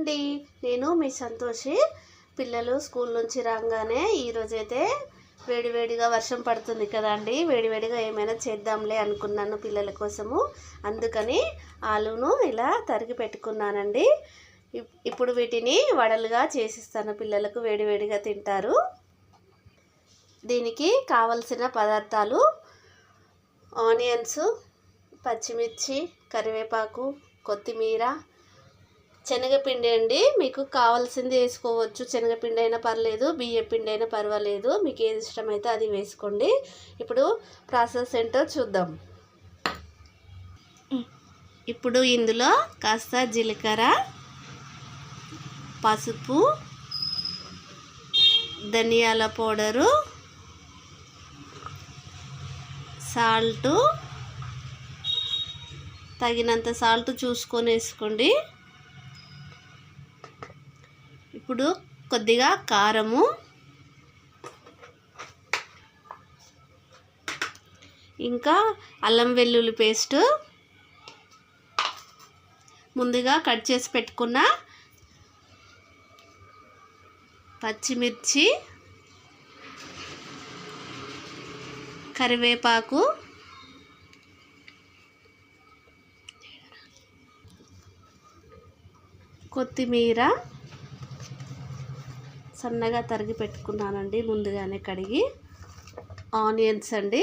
అండి. నేను మీ సంతోషి. పిల్లలు స్కూల్ నుంచి రాగానే ఈరోజైతే వేడివేడిగా వర్షం పడుతుంది కదండి వేడివేడిగా ఏమైనా చేద్దాంలే అనుకున్నాను పిల్లల కోసము. అందుకని ఆలును ఇలా తరిగి పెట్టుకున్నానండి. ఇప్- ఇప్పుడు వీటిని వడలుగా చేసిస్తాను. పిల్లలకు వేడివేడిగా తింటారు. దీనికి కావలసిన పదార్థాలు ఆనియన్స్ పచ్చిమిర్చి కరివేపాకు కొత్తిమీర శనగపిండి అండి. మీకు కావాల్సింది వేసుకోవచ్చు. శనగపిండి అయినా పర్లేదు బియ్య పిండి అయినా పర్వాలేదు. మీకు ఏది ఇష్టమైతే అది వేసుకోండి. ఇప్పుడు ప్రాసెస్ ఏంటో చూద్దాం. ఇప్పుడు ఇందులో కాస్త జీలకర్ర పసుపు ధనియాల పౌడరు సాల్టు తగినంత సాల్ట్ చూసుకొని వేసుకోండి. ఇప్పుడు కొద్దిగా కారము. ఇంకా అల్లం వెల్లుల్లి పేస్ట్. ముందుగా కట్ చేసి పెట్టుకున్న పచ్చిమిర్చి కరివేపాకు కొత్తిమీర సన్నగా తరిగి పెట్టుకున్నానండి ముందుగానే కడిగి. ఆనియన్స్ అండి.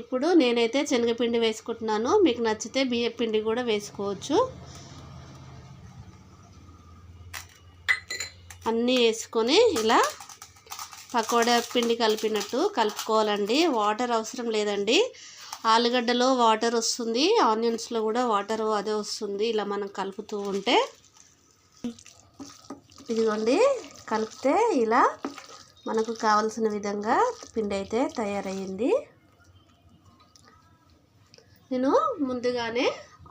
ఇప్పుడు నేనైతే శనగపిండి వేసుకుంటున్నాను. మీకు నచ్చితే బియ్య పిండి కూడా వేసుకోవచ్చు. అన్నీ వేసుకొని ఇలా పకోడా పిండి కలిపినట్టు కలుపుకోవాలండి. వాటర్ అవసరం లేదండి. ఆలుగడ్డలో వాటర్ వస్తుంది ఆనియన్స్లో కూడా వాటర్ అదే వస్తుంది ఇలా మనం కలుపుతూ ఉంటే. ఇదిగోండి కలిపితే ఇలా మనకు కావలసిన విధంగా పిండి అయితే తయారయ్యింది. నేను ముందుగానే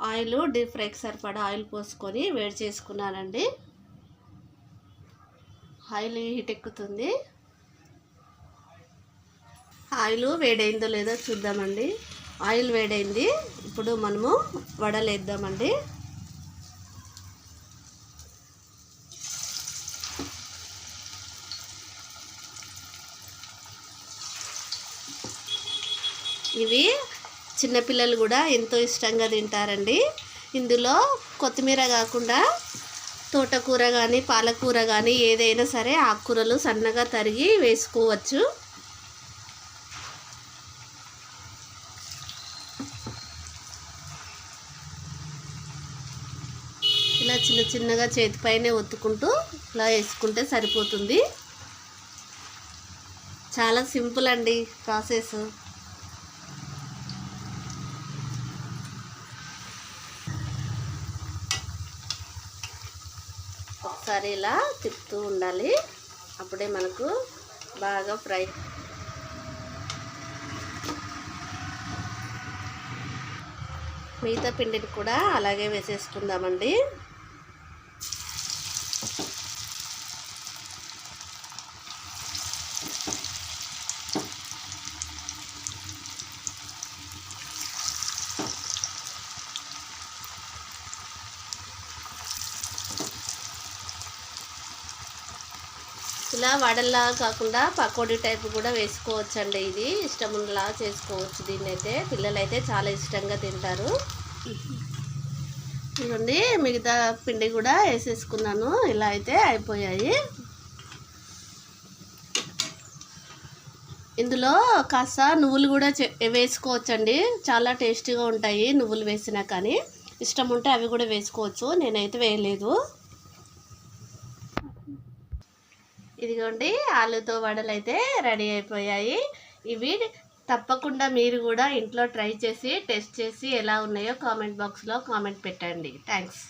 ఆయిల్ డీప్ ఫ్రైకి సరిపడా ఆయిల్ పోసుకొని వేడి చేసుకున్నానండి. ఆయిల్ హీట్ ఎక్కుతుంది. ఆయిల్ వేడైందో లేదో చూద్దామండి. ఆయిల్ వేడైంది. ఇప్పుడు మనము వడలు వేద్దామండి ఇవి చిన్నపిల్లలు కూడా ఎంతో ఇష్టంగా తింటారండి. ఇందులో కొత్తిమీర కాకుండా తోటకూర కానీ పాలకూర కానీ ఏదైనా సరే ఆకుకూరలు సన్నగా తరిగి వేసుకోవచ్చు ఇలా చిన్న చిన్నగా చేతిపైనే ఒత్తుకుంటూ ఇలా వేసుకుంటే సరిపోతుంది. చాలా సింపుల్ అండి ప్రాసెస్. ఒకసారి ఇలా తిప్పుతూ ఉండాలి. అప్పుడే మనకు బాగా ఫ్రై. మిగతా పిండిని కూడా అలాగే వేసేసుకుందామండి. ఇలా వడల్లా కాకుండా పకోడీ టైప్ కూడా వేసుకోవచ్చండి ఇది. ఇష్టం ఉన్నలా చేసుకోవచ్చు దీన్ని అయితే పిల్లలైతే చాలా ఇష్టంగా తింటారు. ఇదండి మిగతా పిండి కూడా వేసేసుకున్నాను. ఇలా అయితే అయిపోయాయి. ఇందులో కాస్త నువ్వులు కూడా చే- వేసుకోవచ్చండి. చాలా టేస్టీగా ఉంటాయి నువ్వులు వేసినా కానీ. ఇష్టం ఉంటే అవి కూడా వేసుకోవచ్చు. నేనైతే వేయలేదు. ఇదిగోండి ఆలుతో వడలు అయితే రెడీ అయిపోయాయి. ఇవి తప్పకుండా మీరు కూడా ఇంట్లో ట్రై చేసి టెస్ట్ చేసి ఎలా ఉన్నాయో కామెంట్ బాక్స్లో కామెంట్ పెట్టండి. థ్యాంక్స్.